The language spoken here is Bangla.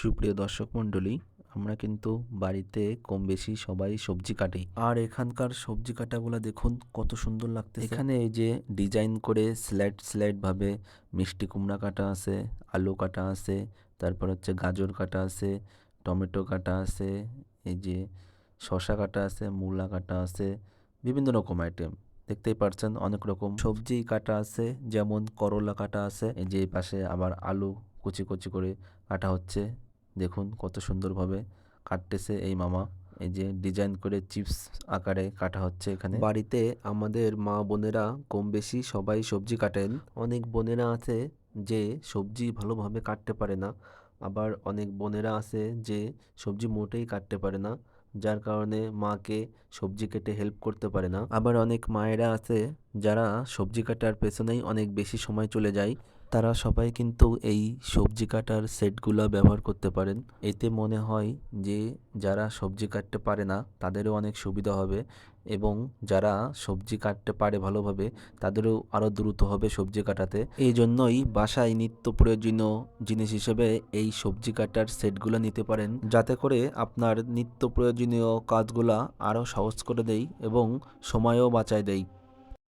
সুপ্রিয় দর্শক মণ্ডলী আমরা কিন্তু বাড়িতে কম বেশি সবাই সবজি কাটি। আর এখানকার সবজি কাটাগুলো দেখুন কত সুন্দর লাগতে এখানে এই যে ডিজাইন করে স্ল্যাট স্ল্যাট ভাবে মিষ্টি কুমড়া কাটা আছে আলু কাটা আছে তারপর হচ্ছে গাজর কাটা আছে টমেটো কাটা আছে এই যে শসা কাটা আছে মূলা কাটা আছে বিভিন্ন রকম আইটেম দেখতেই পারছেন অনেক রকম সবজি কাটা আছে যেমন করলা কাটা আছে এই যে পাশে আবার আলু কুচি কুচি করে কাটা হচ্ছে। দেখুন কত সুন্দরভাবে কাটতেছে এই মামা। এই যে ডিজাইন করে চিপস আকারে কাটা হচ্ছে এখানে। বাড়িতে আমাদের মা বোনেরা কম বেশি সবাই সবজি কাটেন। অনেক বোনেরা আছে যে সবজি ভালোভাবে কাটতে পারে না। আবার অনেক বোনেরা আছে যে সবজি মোটেই কাটতে পারে না, যার কারণে মাকে সবজি কেটে হেল্প করতে পারে না। আবার অনেক মায়েরা আছে যারা সবজি কাটার পেছনেই অনেক বেশি সময় চলে যায়, তারা সবাই কিন্তু এই সবজি কাটার সেটগুলো ব্যবহার করতে পারেন। এতে মনে হয় যে যারা সবজি কাটতে পারে না, তাদেরও অনেক সুবিধা হবে এবং যারা সবজি কাটতে পারে ভালোভাবে, তাদেরও আরও দ্রুত হবে সবজি কাটাতে। এই জন্যই বাসায় নিত্য প্রয়োজনীয় জিনিস হিসেবে এই সবজি কাটার সেটগুলো নিতে পারেন। যাতে করে আপনার নিত্য প্রয়োজনীয় কাজগুলা আরও সহজ করে দেয় এবং সময়ও বাঁচায় দেয়